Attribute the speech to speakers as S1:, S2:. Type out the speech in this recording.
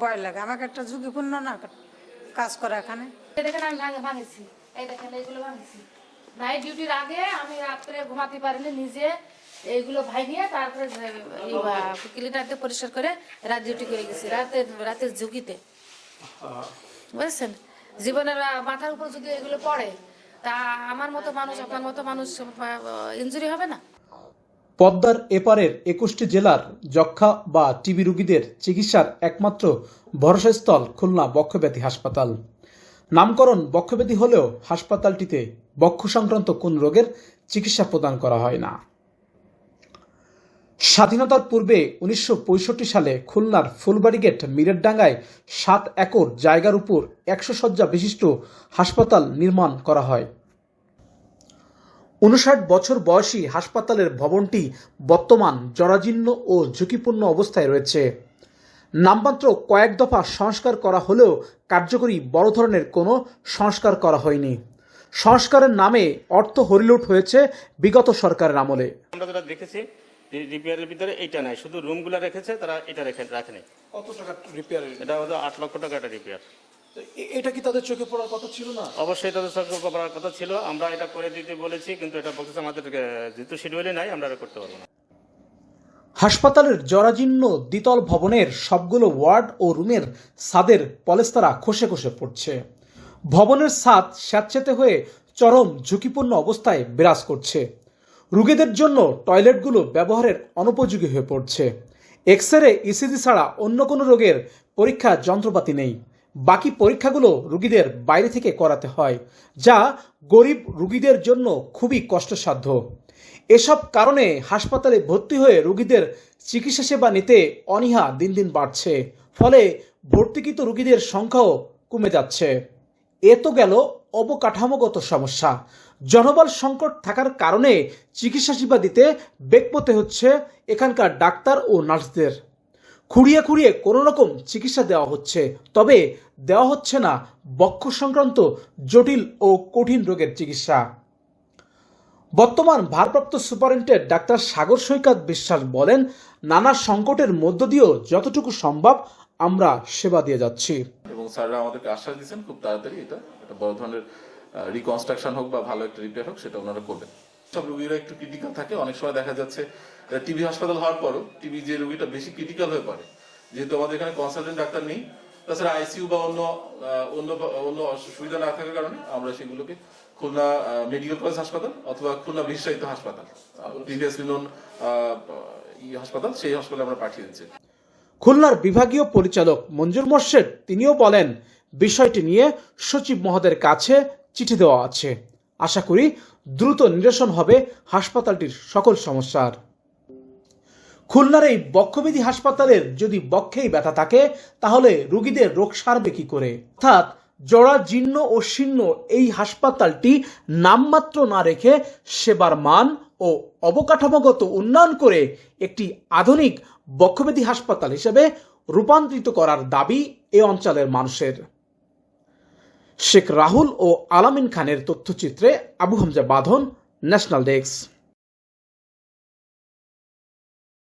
S1: ভয় লাগে। আমাকে একটা ঝুঁকিপূর্ণ না কাজ করা এখানে?
S2: দেখেন আমি ভাঙে ভাঙেছি। এই দেখেন, এইগুলো ভাঙেছি। ডিউটির আগে আমি রাত্রে ঘুমাতে পারিনি, নিজে এইগুলো পরিষ্কার করে রাত ডিউটি করে গেছি। রাতের ঝুঁকিতে। বুঝেছেন? জীবনের মাথার উপর যদি এগুলো পড়ে, তা আমার মতো মানুষ, আপনার মতো মানুষ ইনজুরি হবে না?
S3: পদ্মার এপারের একুশটি জেলার যক্ষা বা টিবি রোগীদের চিকিৎসার একমাত্র ভরসাস্থল খুলনা বক্ষব্যাধি হাসপাতাল। নামকরণ বক্ষব্যাধি হলেও হাসপাতালটিতে বক্ষ সংক্রান্ত কোন রোগের চিকিৎসা প্রদান করা হয় না। স্বাধীনতার পূর্বে উনিশশো পঁয়ষট্টি সালে খুলনার ফুলবাড়িগেট মিরেরডাঙ্গায় সাত একর জায়গার উপর একশো শয্যা বিশিষ্ট হাসপাতাল নির্মাণ করা হয়। উনষাট বছর বয়সী হাসপাতালের ভবনটি বর্তমান জরাজীর্ণ ও ঝুঁকিপূর্ণ অবস্থায় রয়েছে। নামমাত্র কয়েক দফা সংস্কার করা হলেও কার্যকরী বড় ধরনের কোনো সংস্কার করা হয়নি। সংস্কারের নামে অর্থ হরিলুট হয়েছে বিগত সরকারের আমলে।
S4: আমরা যেটা দেখেছি রিপেয়ারের ভিতরে এইটা নাই। শুধু রুমগুলো রেখেছে তারা এটা রেখে রাখেনি।
S3: কত টাকা রিপেয়ার
S4: এটা হয়তো আট লক্ষ টাকা একটা রিপেয়ার।
S3: এটা কি তাদের চোখে পড়ার কথা ছিল না?
S4: অবশ্যই তাদের সরকার পড়ার কথা ছিল। আমরা এটা করে দিতে বলেছি কিন্তু এটা বলতেছে আমাদের যেহেতু শিডিউলে নাই আমরা এটা করতে পারব না।
S3: হাসপাতালের জরাজীর্ণ দ্বিতল ভবনের সবগুলো ওয়ার্ড ও রুমের ছাদের পলেস্তারা খসে খসে পড়ছে। ভবনের ছাদ স্যাঁতসেতে হয়ে চরম ঝুঁকিপূর্ণ অবস্থায় বিরাজ করছে। রুগীদের জন্য টয়লেটগুলো ব্যবহারের অনুপযোগী হয়ে পড়ছে। এক্স রে ইসিজি ছাড়া অন্য কোনো রোগের পরীক্ষা যন্ত্রপাতি নেই। বাকি পরীক্ষাগুলো রুগীদের বাইরে থেকে করাতে হয়, যা গরিব রুগীদের জন্য খুবই কষ্টসাধ্য। এসব কারণে হাসপাতালে ভর্তি হয়ে রুগীদের চিকিৎসা সেবা নিতে অনীহা দিন দিন বাড়ছে, ফলে ভর্তিকৃত রুগীদের সংখ্যাও কমে যাচ্ছে। এ তো গেল অবকাঠামোগত সমস্যা। জনবল সংকট থাকার কারণে চিকিৎসা সেবা দিতে বেগ পেতে হচ্ছে এখানকার ডাক্তার ও নার্সদের। খুঁড়িয়ে খুঁড়িয়ে কোনো রকম চিকিৎসা দেওয়া হচ্ছে। তবে দেওয়া হচ্ছে না বক্ষ সংক্রান্ত জটিল ও কঠিন রোগের চিকিৎসা। বর্তমান ভারপ্রাপ্ত সুপারিনটেন্ডেন্ট ডাক্তার সাগর সৈকত বিশ্বাস বলেন, নানা সংকটের মধ্য দিয়েও যতটুকু সম্ভব আমরা সেবা দিয়ে যাচ্ছি।
S5: এবং স্যাররা আমাদেরকে আশ্বাস দিচ্ছেন খুব তাড়াতাড়ি এটা একটা বড় ধরনের রিকনস্ট্রাকশন হোক বা ভালো একটা রিপেয়ার হোক, সেটা ওনারা করবেন। সব রুগীরা একটু ক্রিটিক্যাল থাকে। অনেক সময় দেখা যাচ্ছে টিবি হাসপাতাল হওয়ার পরও টিবি যে রুগীটা বেশি ক্রিটিক্যাল হয়ে পড়ে। যেহেতু আমাদের এখানে কনসালটেন্ট ডাক্তার নেই, তাছাড়া আইসিইউ বা অন্য অন্য অন্য সুবিধা না থাকার কারণে আমরা সেগুলোকে খুলনা মেডিকেল কলেজ হাসপাতাল অথবা খুলনা বিশেষায়িত হাসপাতাল প্রিভিয়াসলি নোন হাসপাতাল, সেই হাসপাতালে আমরা পাঠিয়ে দিচ্ছি।
S3: খুলনার বিভাগীয় পরিচালক মঞ্জুর মোর্শেদ, তিনিও বলেন, বিষয়টি নিয়ে সচিব মহোদয়ের কাছে চিঠি দেওয়া আছে। আশা করি দ্রুত নিরসন হবে হাসপাতালটির সকল সমস্যার। খুলনার এই বক্ষবিধি হাসপাতালের যদি বক্ষেই ব্যথা থাকে, তাহলে রোগীদের রোগ সারবে কি করে? অর্থাৎ জড়া জীর্ণ ও শীর্ণ এই হাসপাতালটি নামমাত্র না রেখে সেবার মান ও অবকাঠামোগত উন্নয়ন করে একটি আধুনিক বক্ষব্যাধি হাসপাতাল হিসেবে রূপান্তরিত করার দাবি এ অঞ্চলের মানুষের। শেখ রাহুল ও আলামিন খানের তথ্যচিত্রে আবু হামজা বাঁধন ন্যাশনাল ডেস্ক।